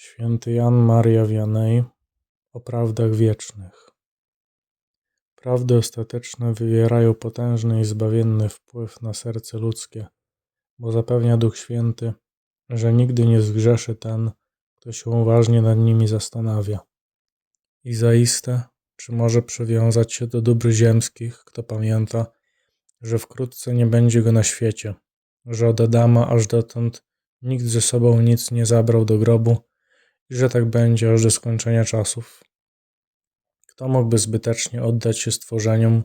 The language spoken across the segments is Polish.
Święty Jan Maria Vianney o prawdach wiecznych. Prawdy ostateczne wywierają potężny i zbawienny wpływ na serce ludzkie, bo zapewnia Duch Święty, że nigdy nie zgrzeszy ten, kto się uważnie nad nimi zastanawia. I zaiste, czy może przywiązać się do dóbr ziemskich, kto pamięta, że wkrótce nie będzie go na świecie, że od Adama aż dotąd nikt ze sobą nic nie zabrał do grobu i że tak będzie aż do skończenia czasów. Kto mógłby zbytecznie oddać się stworzeniom,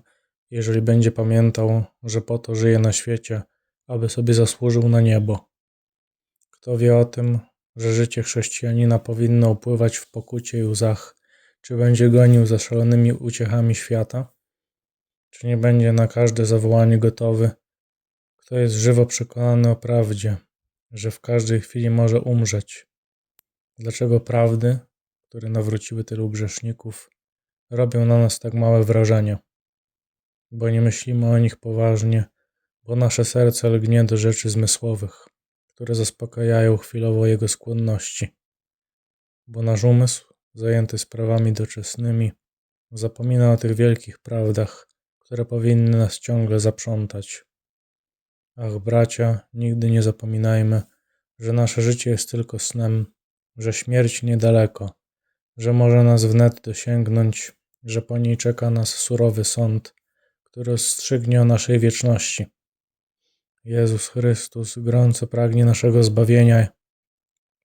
jeżeli będzie pamiętał, że po to żyje na świecie, aby sobie zasłużył na niebo? Kto wie o tym, że życie chrześcijanina powinno upływać w pokucie i łzach, czy będzie gonił za szalonymi uciechami świata? Czy nie będzie na każde zawołanie gotowy? Kto jest żywo przekonany o prawdzie, że w każdej chwili może umrzeć? Dlaczego prawdy, które nawróciły tylu grzeszników, robią na nas tak małe wrażenie? Bo nie myślimy o nich poważnie, bo nasze serce lgnie do rzeczy zmysłowych, które zaspokajają chwilowo jego skłonności. Bo nasz umysł, zajęty sprawami doczesnymi, zapomina o tych wielkich prawdach, które powinny nas ciągle zaprzątać. Ach, bracia, nigdy nie zapominajmy, że nasze życie jest tylko snem, że śmierć niedaleko, że może nas wnet dosięgnąć, że po niej czeka nas surowy sąd, który rozstrzygnie o naszej wieczności. Jezus Chrystus gorąco pragnie naszego zbawienia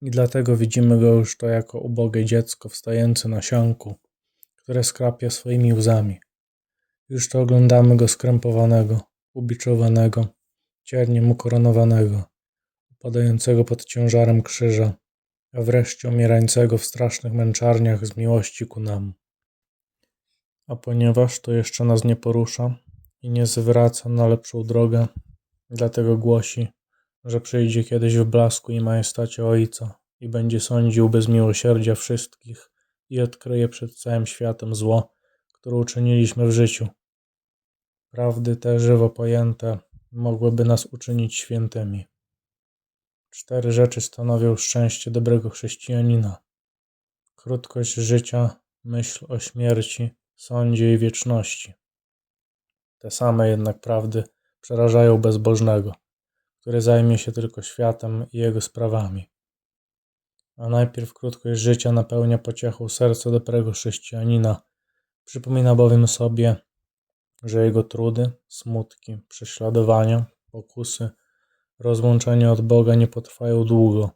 i dlatego widzimy go już to jako ubogie dziecko wstające na sianku, które skrapia swoimi łzami. Już to oglądamy go skrępowanego, ubiczowanego, cierniem ukoronowanego, upadającego pod ciężarem krzyża, a wreszcie umierającego w strasznych męczarniach z miłości ku nam. A ponieważ to jeszcze nas nie porusza i nie zwraca na lepszą drogę, dlatego głosi, że przyjdzie kiedyś w blasku i majestacie Ojca i będzie sądził bez miłosierdzia wszystkich i odkryje przed całym światem zło, które uczyniliśmy w życiu. Prawdy te żywo pojęte mogłyby nas uczynić świętymi. Cztery rzeczy stanowią szczęście dobrego chrześcijanina: krótkość życia, myśl o śmierci, sądzie i wieczności. Te same jednak prawdy przerażają bezbożnego, który zajmie się tylko światem i jego sprawami. A najpierw krótkość życia napełnia pociechą serce dobrego chrześcijanina, przypomina bowiem sobie, że jego trudy, smutki, prześladowania, pokusy, rozłączenie od Boga nie potrwają długo.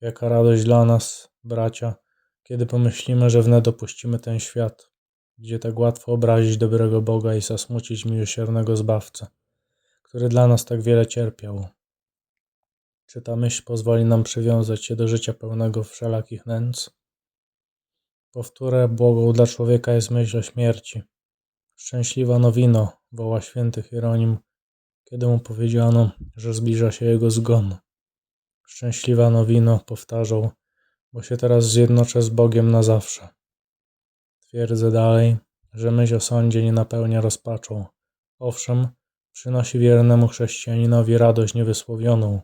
Jaka radość dla nas, bracia, kiedy pomyślimy, że wnet dopuścimy ten świat, gdzie tak łatwo obrazić dobrego Boga i zasmucić miłosiernego Zbawcę, który dla nas tak wiele cierpiał. Czy ta myśl pozwoli nam przywiązać się do życia pełnego wszelakich nędz? Powtórę, błogą dla człowieka jest myśl o śmierci. Szczęśliwa nowino, woła święty Hieronim, kiedy mu powiedziano, że zbliża się jego zgon. Szczęśliwa nowino, powtarzał, bo się teraz zjednoczę z Bogiem na zawsze. Twierdzę dalej, że myśl o sądzie nie napełnia rozpaczą. Owszem, przynosi wiernemu chrześcijaninowi radość niewysłowioną.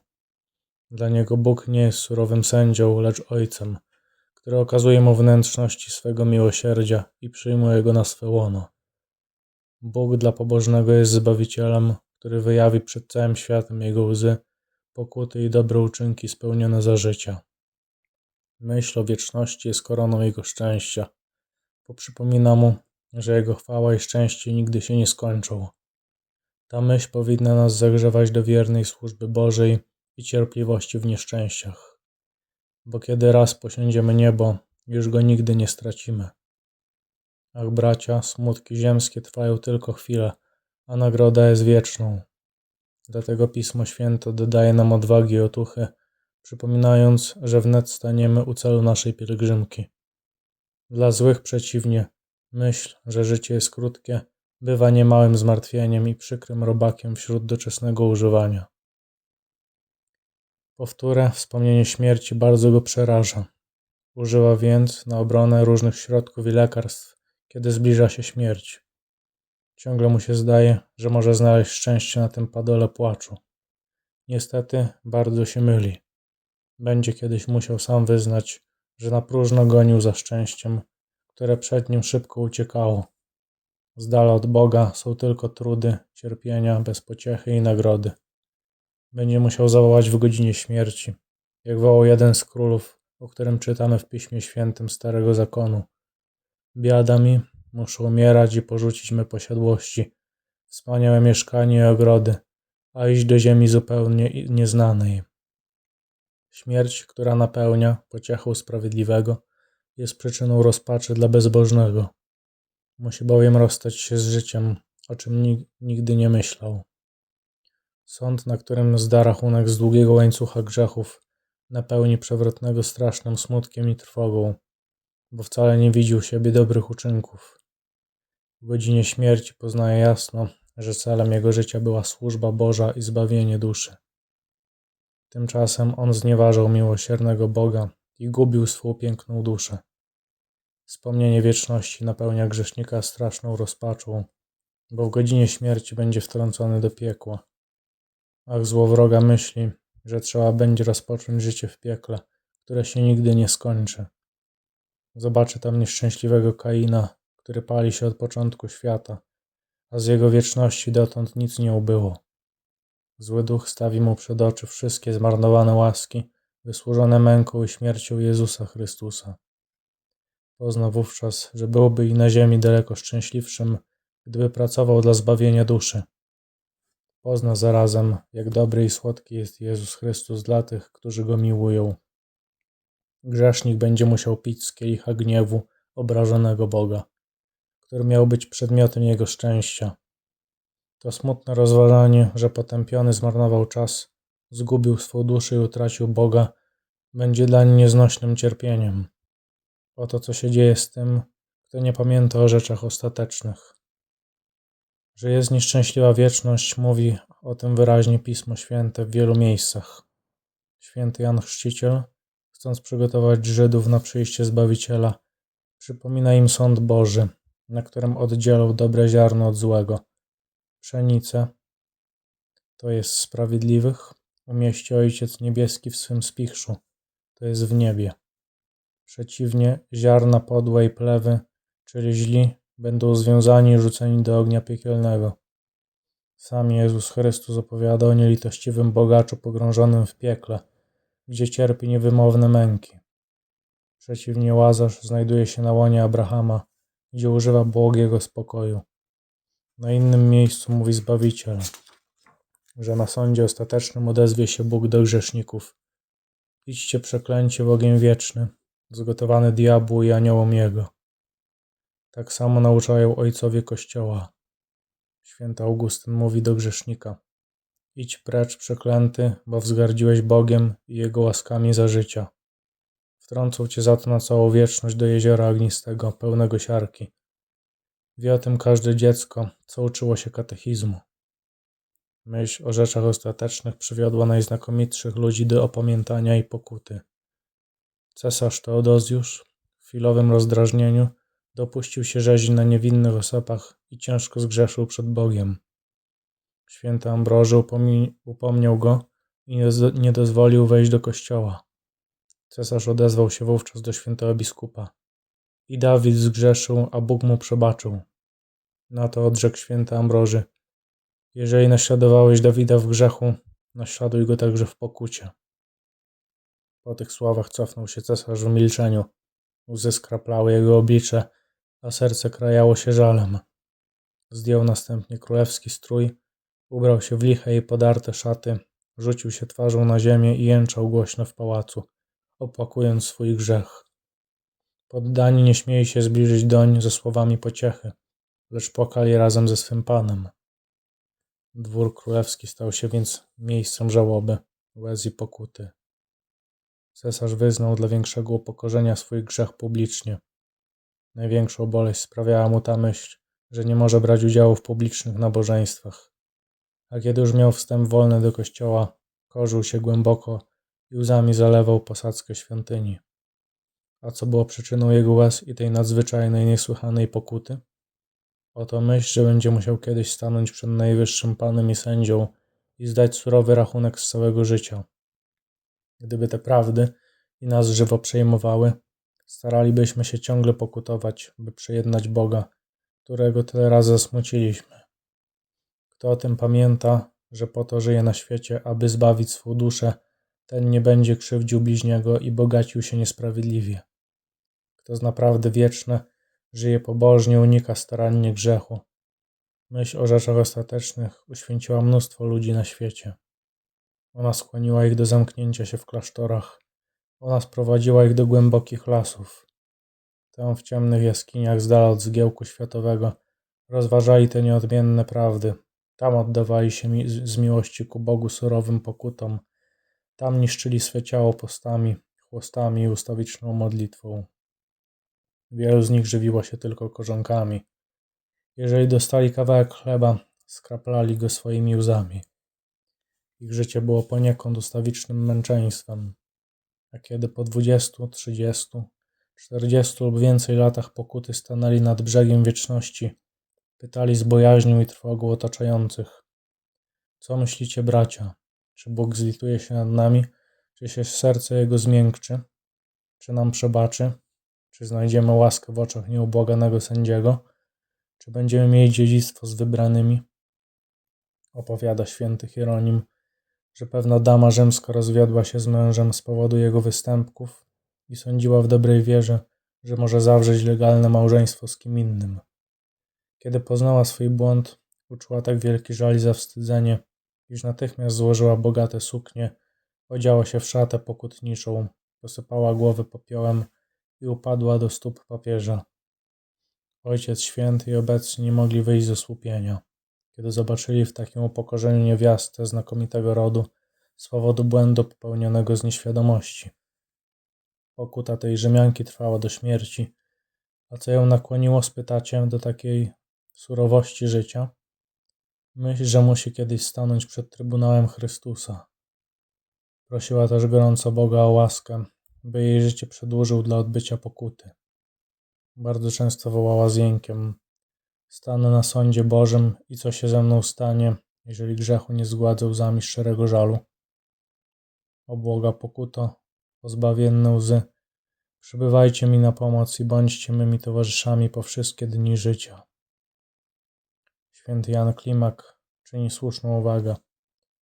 Dla niego Bóg nie jest surowym sędzią, lecz ojcem, który okazuje mu wnętrzności swego miłosierdzia i przyjmuje go na swe łono. Bóg dla pobożnego jest Zbawicielem, który wyjawi przed całym światem jego łzy, pokuty i dobre uczynki spełnione za życia. Myśl o wieczności jest koroną jego szczęścia, bo przypomina mu, że jego chwała i szczęście nigdy się nie skończą. Ta myśl powinna nas zagrzewać do wiernej służby Bożej i cierpliwości w nieszczęściach, bo kiedy raz posiądziemy niebo, już go nigdy nie stracimy. Ach, bracia, smutki ziemskie trwają tylko chwilę, a nagroda jest wieczną. Dlatego Pismo Święte dodaje nam odwagi i otuchy, przypominając, że wnet staniemy u celu naszej pielgrzymki. Dla złych przeciwnie, myśl, że życie jest krótkie, bywa niemałym zmartwieniem i przykrym robakiem wśród doczesnego używania. Powtórę, wspomnienie śmierci bardzo go przeraża. Używa więc na obronę różnych środków i lekarstw, kiedy zbliża się śmierć. Ciągle mu się zdaje, że może znaleźć szczęście na tym padole płaczu. Niestety bardzo się myli. Będzie kiedyś musiał sam wyznać, że na próżno gonił za szczęściem, które przed nim szybko uciekało. Z dala od Boga są tylko trudy, cierpienia, bez pociechy i nagrody. Będzie musiał zawołać w godzinie śmierci, jak wołał jeden z królów, o którym czytamy w Piśmie Świętym Starego Zakonu. Biada mi, muszę umierać i porzucić me posiadłości, wspaniałe mieszkanie i ogrody, a iść do ziemi zupełnie nieznanej. Śmierć, która napełnia pociechą sprawiedliwego, jest przyczyną rozpaczy dla bezbożnego. Musi bowiem rozstać się z życiem, o czym nig- nigdy nie myślał. Sąd, na którym zda rachunek z długiego łańcucha grzechów, napełni przewrotnego strasznym smutkiem i trwogą, bo wcale nie widział siebie dobrych uczynków. W godzinie śmierci poznaje jasno, że celem jego życia była służba Boża i zbawienie duszy. Tymczasem on znieważał miłosiernego Boga i gubił swą piękną duszę. Wspomnienie wieczności napełnia grzesznika straszną rozpaczą, bo w godzinie śmierci będzie wtrącony do piekła. Ach, złowroga myśli, że trzeba będzie rozpocząć życie w piekle, które się nigdy nie skończy. Zobaczy tam nieszczęśliwego Kaina, który pali się od początku świata, a z jego wieczności dotąd nic nie ubyło. Zły duch stawi mu przed oczy wszystkie zmarnowane łaski, wysłużone męką i śmiercią Jezusa Chrystusa. Pozna wówczas, że byłoby i na ziemi daleko szczęśliwszym, gdyby pracował dla zbawienia duszy. Pozna zarazem, jak dobry i słodki jest Jezus Chrystus dla tych, którzy Go miłują. Grzesznik będzie musiał pić z kielicha gniewu obrażonego Boga, który miał być przedmiotem jego szczęścia. To smutne rozważanie, że potępiony zmarnował czas, zgubił swą duszę i utracił Boga, będzie dla nieznośnym cierpieniem. Oto co się dzieje z tym, kto nie pamięta o rzeczach ostatecznych. Że jest nieszczęśliwa wieczność, mówi o tym wyraźnie Pismo Święte w wielu miejscach. Święty Jan Chrzciciel, chcąc przygotować Żydów na przyjście Zbawiciela, przypomina im sąd Boży, na którym oddzielał dobre ziarno od złego. Pszenicę, to jest sprawiedliwych, umieści Ojciec Niebieski w swym spichrzu, to jest w niebie. Przeciwnie, ziarna podłe i plewy, czyli źli, będą związani i rzuceni do ognia piekielnego. Sam Jezus Chrystus opowiada o nielitościwym bogaczu pogrążonym w piekle, gdzie cierpi niewymowne męki. Przeciwnie, Łazarz znajduje się na łonie Abrahama, gdzie używa błogiego spokoju. Na innym miejscu mówi Zbawiciel, że na sądzie ostatecznym odezwie się Bóg do grzeszników. Idźcie przeklęcie w ogień wieczny, zgotowany diabłu i aniołom jego. Tak samo nauczają ojcowie Kościoła. Święty Augustyn mówi do grzesznika: Idź precz, przeklęty, bo wzgardziłeś Bogiem i Jego łaskami za życia. Wtrącą cię za to na całą wieczność do jeziora ognistego, pełnego siarki. Wie o tym każde dziecko, co uczyło się katechizmu. Myśl o rzeczach ostatecznych przywiodła najznakomitszych ludzi do opamiętania i pokuty. Cesarz Teodozjusz w chwilowym rozdrażnieniu dopuścił się rzezi na niewinnych osobach i ciężko zgrzeszył przed Bogiem. Święty Ambroży upomniał go i nie dozwolił wejść do kościoła. Cesarz odezwał się wówczas do świętego biskupa. I Dawid zgrzeszył, a Bóg mu przebaczył. Na to odrzekł święty Ambroży. Jeżeli naśladowałeś Dawida w grzechu, naśladuj go także w pokucie. Po tych słowach cofnął się cesarz w milczeniu. Łzy skraplały jego oblicze, a serce krajało się żalem. Zdjął następnie królewski strój, ubrał się w liche i podarte szaty, rzucił się twarzą na ziemię i jęczał głośno w pałacu, opłakując swój grzech. Poddani nie śmieli się zbliżyć doń ze słowami pociechy, lecz płakali razem ze swym panem. Dwór królewski stał się więc miejscem żałoby, łez i pokuty. Cesarz wyznał dla większego upokorzenia swój grzech publicznie. Największą boleść sprawiała mu ta myśl, że nie może brać udziału w publicznych nabożeństwach. A kiedy już miał wstęp wolny do kościoła, korzył się głęboko i łzami zalewał posadzkę świątyni. A co było przyczyną jego łez i tej nadzwyczajnej, niesłychanej pokuty? Oto myśl, że będzie musiał kiedyś stanąć przed najwyższym Panem i sędzią i zdać surowy rachunek z całego życia. Gdyby te prawdy i nas żywo przejmowały, staralibyśmy się ciągle pokutować, by przejednać Boga, którego tyle razy zasmuciliśmy. Kto o tym pamięta, że po to żyje na świecie, aby zbawić swą duszę, ten nie będzie krzywdził bliźniego i bogacił się niesprawiedliwie. Kto z naprawdę wieczne, żyje pobożnie, unika starannie grzechu. Myśl o rzeczach ostatecznych uświęciła mnóstwo ludzi na świecie. Ona skłoniła ich do zamknięcia się w klasztorach. Ona sprowadziła ich do głębokich lasów. Tam w ciemnych jaskiniach z dala od zgiełku światowego rozważali te nieodmienne prawdy. Tam oddawali się z miłości ku Bogu surowym pokutom. Tam niszczyli swe ciało postami, chłostami i ustawiczną modlitwą. Wielu z nich żywiło się tylko korzonkami. Jeżeli dostali kawałek chleba, skraplali go swoimi łzami. Ich życie było poniekąd ustawicznym męczeństwem. A kiedy po dwudziestu, trzydziestu, czterdziestu lub więcej latach pokuty stanęli nad brzegiem wieczności, pytali z bojaźnią i trwogą otaczających: Co myślicie, bracia? Czy Bóg zlituje się nad nami? Czy się serce Jego zmiękczy? Czy nam przebaczy? Czy znajdziemy łaskę w oczach nieubłaganego sędziego? Czy będziemy mieli dziedzictwo z wybranymi? Opowiada święty Hieronim, że pewna dama rzymska rozwiodła się z mężem z powodu jego występków i sądziła w dobrej wierze, że może zawrzeć legalne małżeństwo z kim innym. Kiedy poznała swój błąd, uczuła tak wielki żal i zawstydzenie, iż natychmiast złożyła bogate suknie, odziała się w szatę pokutniczą, posypała głowy popiołem i upadła do stóp papieża. Ojciec Święty i obecni nie mogli wyjść ze słupienia, kiedy zobaczyli w takim upokorzeniu niewiastę znakomitego rodu z powodu błędu popełnionego z nieświadomości. Pokuta tej Rzymianki trwała do śmierci, a co ją nakłoniło, spytacie, do takiej surowości życia? Myśl, że musi kiedyś stanąć przed Trybunałem Chrystusa. Prosiła też gorąco Boga o łaskę, by jej życie przedłużył dla odbycia pokuty. Bardzo często wołała z jękiem: Stanę na sądzie Bożym i co się ze mną stanie, jeżeli grzechu nie zgładzę łzami szczerego żalu. Obłoga pokuto, o zbawienne łzy, przybywajcie mi na pomoc i bądźcie mymi towarzyszami po wszystkie dni życia. Święty Jan Klimak czyni słuszną uwagę,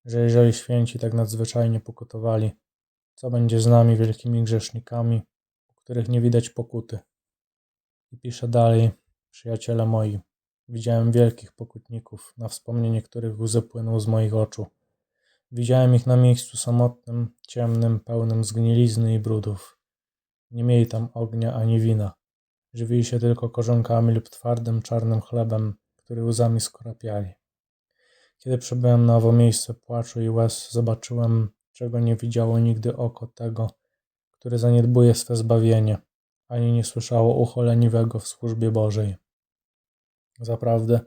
że jeżeli święci tak nadzwyczajnie pokutowali, co będzie z nami wielkimi grzesznikami, u których nie widać pokuty? I pisze dalej, przyjaciele moi, widziałem wielkich pokutników, na wspomnienie których łzy płyną z moich oczu. Widziałem ich na miejscu samotnym, ciemnym, pełnym zgnilizny i brudów. Nie mieli tam ognia ani wina. Żywili się tylko korzonkami lub twardym, czarnym chlebem, który łzami skorapiali. Kiedy przybyłem na owo miejsce płaczu i łez, zobaczyłem, czego nie widziało nigdy oko tego, który zaniedbuje swe zbawienie, ani nie słyszało ucho leniwego w służbie Bożej. Zaprawdę,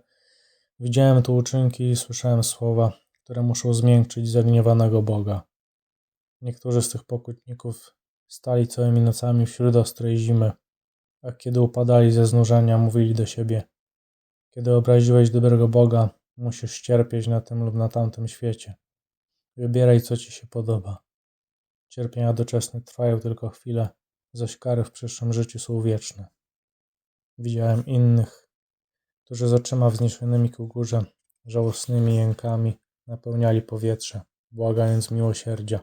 widziałem tu uczynki i słyszałem słowa, które muszą zmiękczyć zagniewanego Boga. Niektórzy z tych pokutników stali całymi nocami wśród ostrej zimy, a kiedy upadali ze znużenia, mówili do siebie: Kiedy obraziłeś dobrego Boga, musisz cierpieć na tym lub na tamtym świecie. Wybieraj, co ci się podoba. Cierpienia doczesne trwają tylko chwilę, zaś kary w przyszłym życiu są wieczne. Widziałem innych, którzy z oczyma wzniesionymi ku górze, żałosnymi jękami napełniali powietrze, błagając miłosierdzia.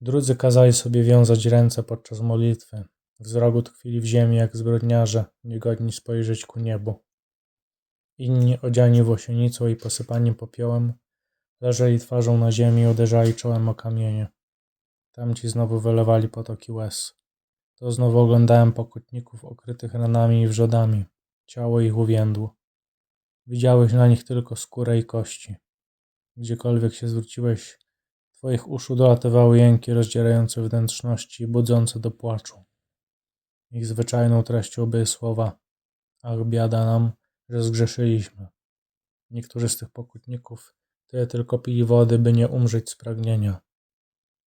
Drudzy kazali sobie wiązać ręce podczas modlitwy, wzroku tkwili w ziemi jak zbrodniarze, niegodni spojrzeć ku niebu. Inni, odziani włosienicą i posypani popiołem, leżeli twarzą na ziemi i uderzali czołem o kamienie. Tamci znowu wylewali potoki łez. To znowu oglądałem pokutników okrytych ranami i wrzodami. Ciało ich uwiędło. Widziałeś na nich tylko skórę i kości. Gdziekolwiek się zwróciłeś, twoich uszu dolatywały jęki rozdzierające wnętrzności i budzące do płaczu. Ich zwyczajną treścią były słowa Ach, biada nam, że zgrzeszyliśmy. Niektórzy z tych pokutników tyle tylko pili wody, by nie umrzeć z pragnienia.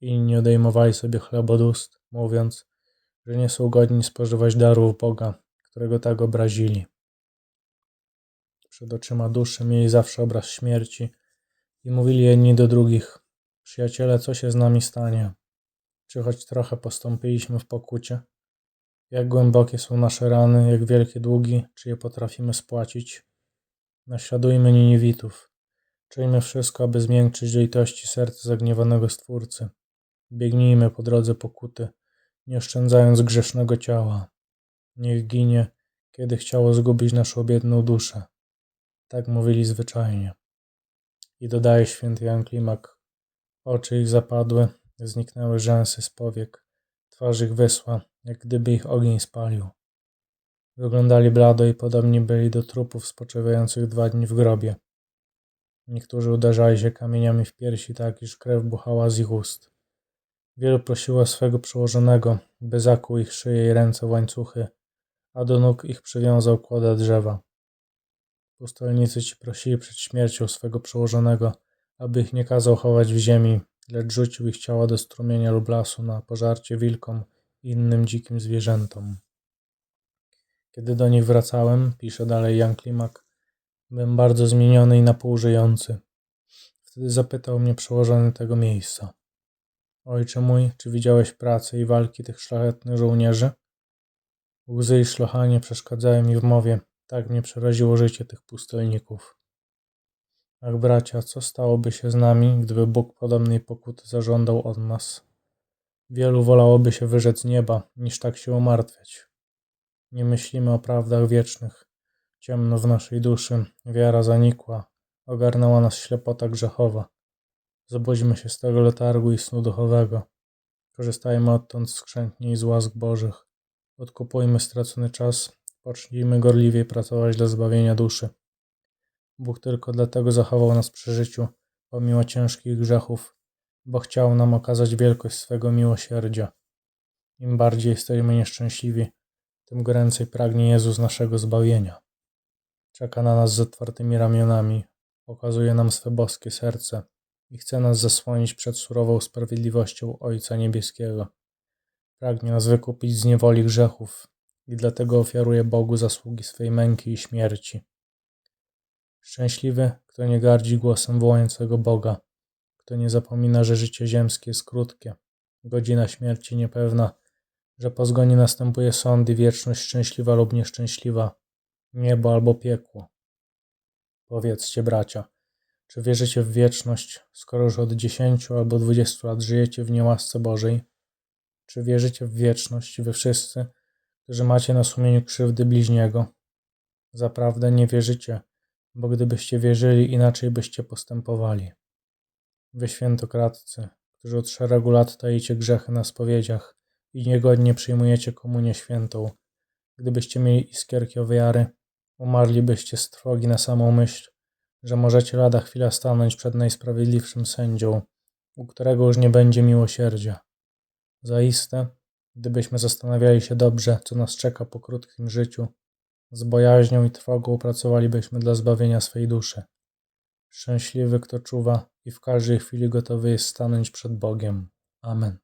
Inni odejmowali sobie chleb od ust, mówiąc, że nie są godni spożywać darów Boga, którego tak obrazili. Przed oczyma duszy mieli zawsze obraz śmierci i mówili jedni do drugich: Przyjaciele, co się z nami stanie? Czy choć trochę postąpiliśmy w pokucie? Jak głębokie są nasze rany, jak wielkie długi, czy je potrafimy spłacić? Naśladujmy Niniwitów. Czyjmy wszystko, aby zmiękczyć litości serca zagniewanego Stwórcy. Biegnijmy po drodze pokuty, nie oszczędzając grzesznego ciała. Niech ginie, kiedy chciało zgubić naszą biedną duszę. Tak mówili zwyczajnie. I dodaje święty Jan Klimak. Oczy ich zapadły, zniknęły rzęsy z powiek, twarz ich wysła, jak gdyby ich ogień spalił. Wyglądali blado i podobni byli do trupów spoczywających dwa dni w grobie. Niektórzy uderzali się kamieniami w piersi tak, iż krew buchała z ich ust. Wielu prosiło swego przełożonego, by zakuł ich szyję i ręce w łańcuchy, a do nóg ich przywiązał kłoda drzewa. Pustelnicy ci prosili przed śmiercią swego przełożonego, aby ich nie kazał chować w ziemi, lecz rzucił ich ciała do strumienia lub lasu na pożarcie wilkom i innym dzikim zwierzętom. Kiedy do nich wracałem, pisze dalej Jan Klimak, byłem bardzo zmieniony i napółżyjący. Wtedy zapytał mnie przełożony tego miejsca. Ojcze mój, czy widziałeś pracę i walki tych szlachetnych żołnierzy? Łzy i szlochanie przeszkadzały mi w mowie, tak mnie przeraziło życie tych pustelników. Ach bracia, co stałoby się z nami, gdyby Bóg podobnej pokuty zażądał od nas? Wielu wolałoby się wyrzec nieba, niż tak się umartwiać. Nie myślimy o prawdach wiecznych. Ciemno w naszej duszy, wiara zanikła, ogarnęła nas ślepota grzechowa. Zobudźmy się z tego letargu i snu duchowego. Korzystajmy odtąd skrzętnie i z łask Bożych. Odkupujmy stracony czas, pocznijmy gorliwie pracować dla zbawienia duszy. Bóg tylko dlatego zachował nas przy życiu, pomimo ciężkich grzechów, bo chciał nam okazać wielkość swego miłosierdzia. Im bardziej jesteśmy nieszczęśliwi, tym goręcej pragnie Jezus naszego zbawienia. Czeka na nas z otwartymi ramionami, pokazuje nam swe boskie serce i chce nas zasłonić przed surową sprawiedliwością Ojca Niebieskiego. Pragnie nas wykupić z niewoli grzechów i dlatego ofiaruje Bogu zasługi swej męki i śmierci. Szczęśliwy, kto nie gardzi głosem wołającego Boga, kto nie zapomina, że życie ziemskie jest krótkie, godzina śmierci niepewna, że po zgonie następuje sąd i wieczność szczęśliwa lub nieszczęśliwa, niebo albo piekło. Powiedzcie, bracia, czy wierzycie w wieczność, skoro już od dziesięciu albo dwudziestu lat żyjecie w niełasce Bożej? Czy wierzycie w wieczność wy wszyscy, którzy macie na sumieniu krzywdy bliźniego? Zaprawdę nie wierzycie, bo gdybyście wierzyli, inaczej byście postępowali. Wy świętokradcy, którzy od szeregu lat tajecie grzechy na spowiedziach i niegodnie przyjmujecie komunię świętą, gdybyście mieli iskierki wiary, umarlibyście z trwogi na samą myśl, że możecie lada chwila stanąć przed najsprawiedliwszym sędzią, u którego już nie będzie miłosierdzia. Zaiste, gdybyśmy zastanawiali się dobrze, co nas czeka po krótkim życiu, z bojaźnią i trwogą pracowalibyśmy dla zbawienia swej duszy. Szczęśliwy, kto czuwa i w każdej chwili gotowy jest stanąć przed Bogiem. Amen.